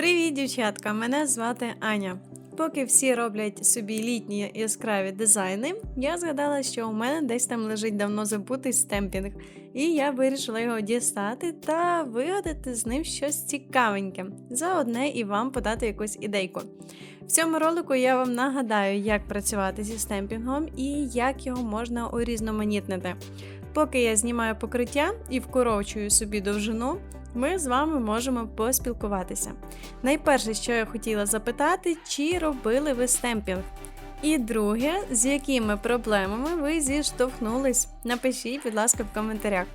Привіт, дівчатка! Мене звати Аня. Поки всі роблять собі літні яскраві дизайни, я згадала, що у мене десь там лежить давно забутий стемпінг, і я вирішила його дістати та вигадати з ним щось цікавеньке, заодне і вам подати якусь ідейку. В цьому ролику я вам нагадаю, як працювати зі стемпінгом і як його можна урізноманітнити. Поки я знімаю покриття і вкорочую собі довжину, ми з вами можемо поспілкуватися. Найперше, що я хотіла запитати, чи робили ви стемпінг? І друге, з якими проблемами ви зіштовхнулись? Напишіть, будь ласка, в коментарях.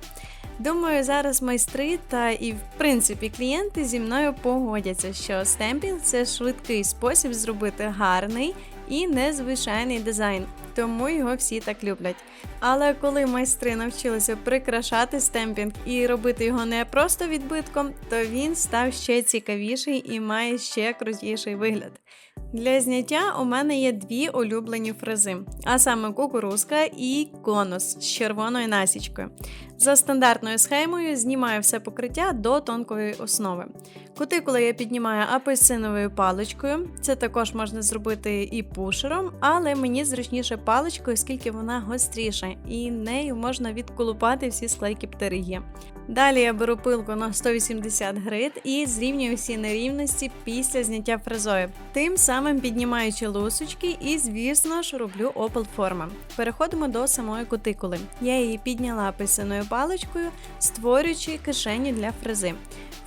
Думаю, зараз майстри та і, в принципі, клієнти зі мною погодяться, що стемпінг це швидкий спосіб зробити гарний і незвичайний дизайн, тому його всі так люблять. Але коли майстри навчилися прикрашати стемпінг і робити його не просто відбитком, то він став ще цікавіший і має ще крутіший вигляд. Для зняття у мене є дві улюблені фрези, а саме кукурузка і конус з червоною насічкою. За стандартною схемою знімаю все покриття до тонкої основи. Кутикули я піднімаю апельсиновою паличкою. Це також можна зробити і пушером, але мені зручніше паличкою, оскільки вона гостріша, і нею можна відколупати всі склейки птериги. Далі я беру пилку на 180 грит і зрівнюю всі нерівності після зняття фрезою, тим самим піднімаючи лусочки і, звісно ж, роблю опал форми. Переходимо до самої кутикули. Я її підняла апельсиною паличкою, створюючи кишені для фрези.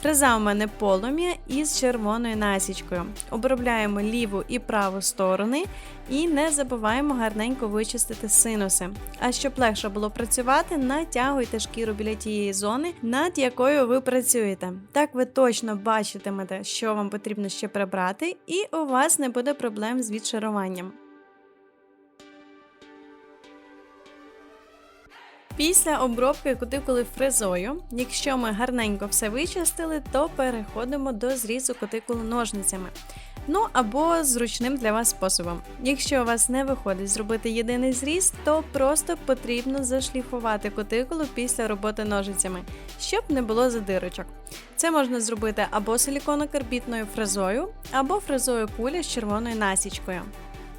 Фреза у мене полум'я із червоною насічкою. Обробляємо ліву і праву сторони і не забуваємо гарненько вичистити синуси. А щоб легше було працювати, натягуйте шкіру біля тієї зони, над якою ви працюєте. Так ви точно бачитимете, що вам потрібно ще прибрати, і у вас не буде проблем з відшаруванням. Після обробки кутикули фрезою, якщо ми гарненько все вичистили, то переходимо до зрізу кутикули ножницями. Ну або зручним для вас способом. Якщо у вас не виходить зробити єдиний зріз, то просто потрібно зашліфувати кутикулу після роботи ножицями, щоб не було задирочок. Це можна зробити або силіконокарбітною фрезою, або фрезою куля з червоною насічкою.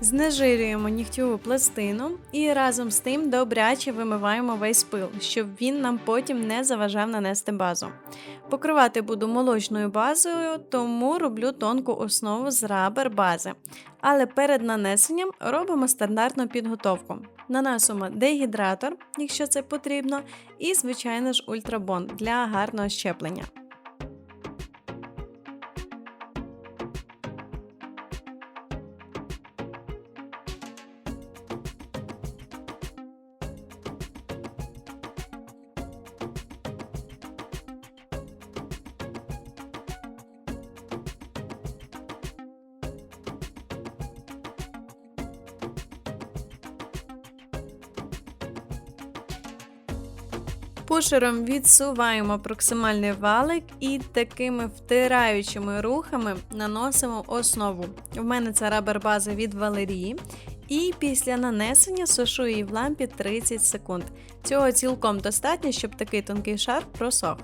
Знежирюємо нігтєву пластину і разом з тим добряче вимиваємо весь пил, щоб він нам потім не заважав нанести базу. Покривати буду молочною базою, тому роблю тонку основу з рабер бази. Але перед нанесенням робимо стандартну підготовку. Наносимо дегідратор, якщо це потрібно, і, звичайно ж, ультрабон для гарного щеплення. Пушером відсуваємо проксимальний валик і такими втираючими рухами наносимо основу. В мене це рабер база від Валерії. І після нанесення сушу її в лампі 30 секунд. Цього цілком достатньо, щоб такий тонкий шар просох.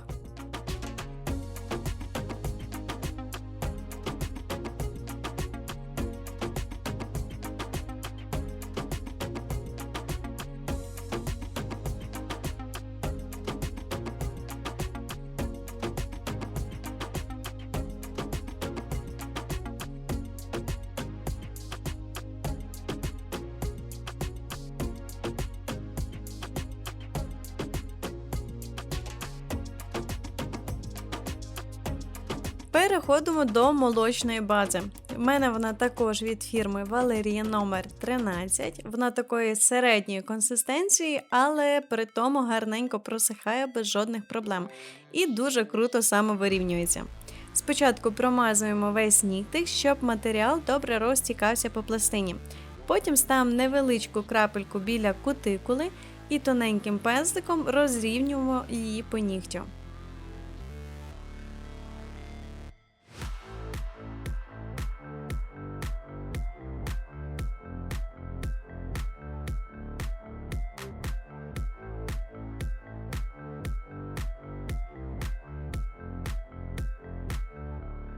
Переходимо до молочної бази. У мене вона також від фірми Валерія номер 13 Вона такої середньої консистенції, але при тому гарненько просихає без жодних проблем і дуже круто самовирівнюється. Спочатку промазуємо весь нігтик, щоб матеріал добре розтікався по пластині. Потім ставимо невеличку крапельку біля кутикули і тоненьким пензликом розрівнюємо її по нігтю.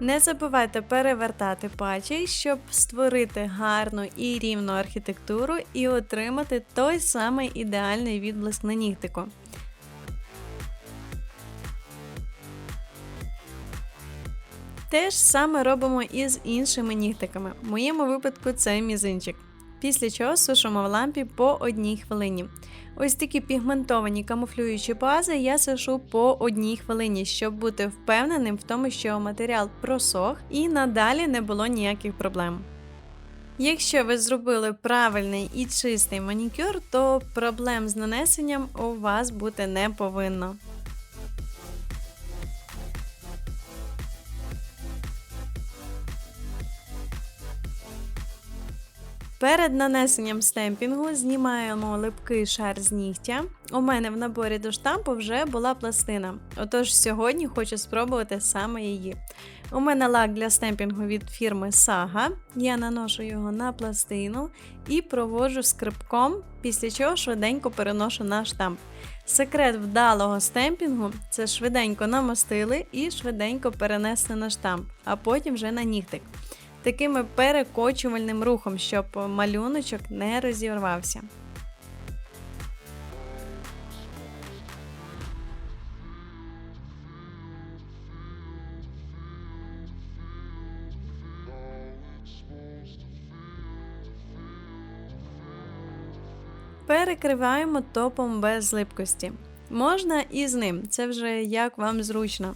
Не забувайте перевертати патчі, щоб створити гарну і рівну архітектуру і отримати той самий ідеальний відблиск на нігтику. Те ж саме робимо і з іншими нігтиками. В моєму випадку це мізинчик. Після чого сушимо в лампі по одній хвилині. Ось такі пігментовані камуфлюючі бази я сушу по одній хвилині, щоб бути впевненим в тому, що матеріал просох і надалі не було ніяких проблем. Якщо ви зробили правильний і чистий манікюр, то проблем з нанесенням у вас бути не повинно. Перед нанесенням стемпінгу знімаємо липкий шар з нігтя. У мене в наборі до штампу вже була пластина, отож сьогодні хочу спробувати саме її. У мене лак для стемпінгу від фірми Saga. Я наношу його на пластину і проводжу скрипком, після чого швиденько переношу на штамп. Секрет вдалого стемпінгу це швиденько намастили і швиденько перенесли на штамп, а потім вже на нігтик таким перекочувальним рухом, щоб малюночок не розірвався. Перекриваємо топом без липкості. Можна і з ним, це вже як вам зручно.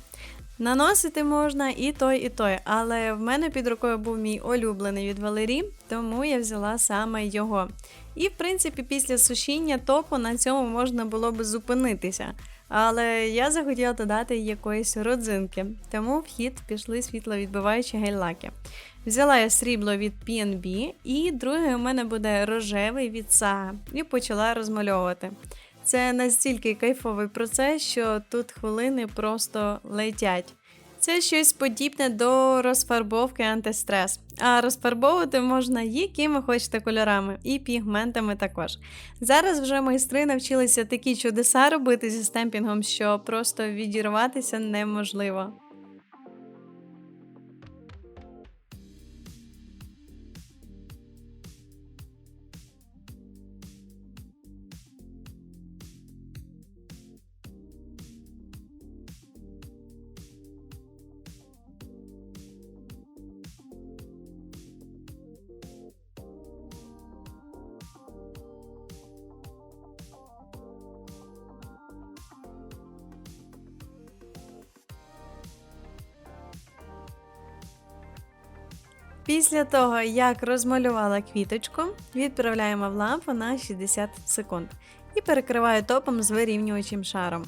Наносити можна і той, і той, але в мене під рукою був мій улюблений від Валері, тому я взяла саме його. І, в принципі, після сушіння топу на цьому можна було б зупинитися. Але я захотіла додати якоїсь родзинки, тому в хід пішли світловідбиваючі гель-лаки. Взяла я срібло від PNB, і другий у мене буде рожевий від Saga, і почала розмальовувати. Це настільки кайфовий процес, що тут хвилини просто летять. Це щось подібне до розфарбовки антистрес. А розфарбовувати можна якими хочете кольорами, і пігментами також. Зараз вже майстри навчилися такі чудеса робити зі стемпінгом, що просто відірватися неможливо. Після того, як розмалювала квіточку, відправляємо в лампу на 60 секунд і перекриваю топом з вирівнювачим шаром.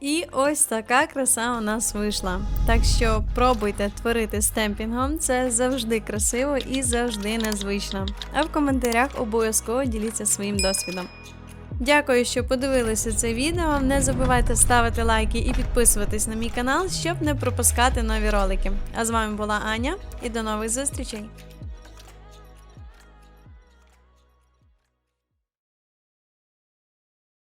І ось така краса у нас вийшла. Так що пробуйте творити стемпінгом, це завжди красиво і завжди незвично. А в коментарях обов'язково діліться своїм досвідом. Дякую, що подивилися це відео. Не забувайте ставити лайки і підписуватись на мій канал, щоб не пропускати нові ролики. А з вами була Аня і до нових зустрічей!